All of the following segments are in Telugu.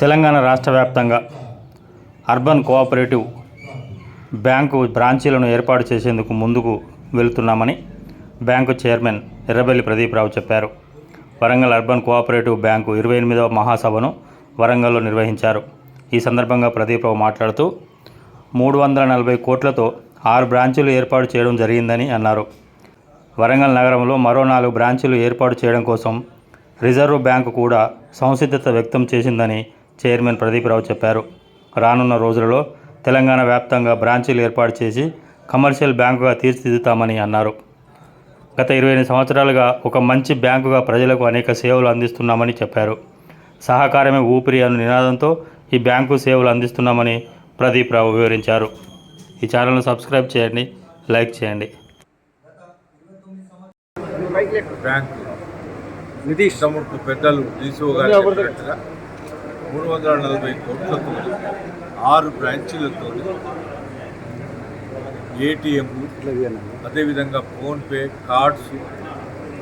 తెలంగాణ రాష్ట్ర వ్యాప్తంగా అర్బన్ కోఆపరేటివ్ బ్యాంకు బ్రాంచీలను ఏర్పాటు చేసేందుకు ముందుకు వెళుతున్నామని బ్యాంకు చైర్మన్ ఎర్రబెల్లి ప్రదీప్రావు చెప్పారు. వరంగల్ అర్బన్ కోఆపరేటివ్ బ్యాంకు ఇరవై ఎనిమిదవ మహాసభను వరంగల్లో నిర్వహించారు. ఈ సందర్భంగా ప్రదీప్రావు మాట్లాడుతూ మూడు వందల నలభై కోట్లతో ఆరు బ్రాంచీలు ఏర్పాటు చేయడం జరిగిందని అన్నారు. వరంగల్ నగరంలో మరో నాలుగు బ్రాంచీలు ఏర్పాటు చేయడం కోసం రిజర్వ్ బ్యాంకు కూడా సంసిద్ధత వ్యక్తం చేసిందని చైర్మన్ ప్రదీప్రావు చెప్పారు. రానున్న రోజులలో తెలంగాణ వ్యాప్తంగా బ్రాంచీలు ఏర్పాటు చేసి కమర్షియల్ బ్యాంకుగా తీర్చిదిద్దుతామని అన్నారు. గత ఇరవై ఎనిమిది సంవత్సరాలుగా ఒక మంచి బ్యాంకుగా ప్రజలకు అనేక సేవలు అందిస్తున్నామని చెప్పారు. సహకారమే ఊపిరి అన్న నినాదంతో ఈ బ్యాంకు సేవలు అందిస్తున్నామని ప్రదీప్ రావు వివరించారు. ఈ ఛానల్ను సబ్స్క్రైబ్ చేయండి లైక్ చేయండి. బ్యాంకు నితీష్ తమకు పెద్దలు మూడు వందల నలభై కోట్లతో ఆరు బ్రాంచీలతో ఏటీఎం అదేవిధంగా ఫోన్పే కార్డ్స్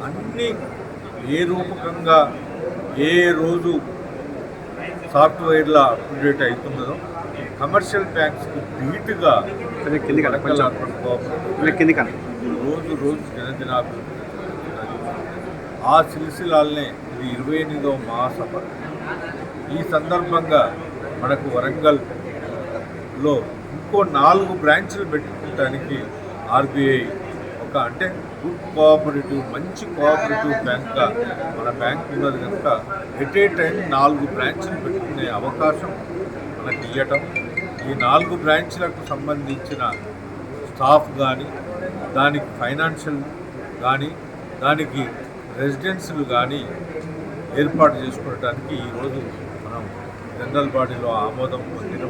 అన్నీ ఏ రూపకంగా ఏ రోజు సాఫ్ట్వేర్ల అప్డేట్ అవుతున్నదో కమర్షియల్ బ్యాంక్స్కి ధీటుగా రోజు రోజు దినదినాభివృద్ధి ఆ సిరిసిలాల్నే ఇది ఇరవై ఎనిమిదవ మహాసభ. ఈ సందర్భంగా మనకు వరంగల్లో ఇంకో నాలుగు బ్రాంచ్లు పెట్టుకోవడానికి ఆర్బీఐ ఒక అంటే గుడ్ కోఆపరేటివ్ మంచి కోఆపరేటివ్ బ్యాంక్గా మన బ్యాంక్ ఉన్నది కనుక ఎట్ ఏ టైం నాలుగు బ్రాంచ్లు పెట్టుకునే అవకాశం మనకి ఇవ్వటం ఈ నాలుగు బ్రాంచ్లకు సంబంధించిన స్టాఫ్ కానీ దానికి ఫైనాన్షియల్ కానీ దానికి రెసిడెన్సీలు కానీ ఏర్పాటు చేసుకోవడానికి ఈరోజు మనం జనరల్ బాడీలో ఆమోదం పొందిన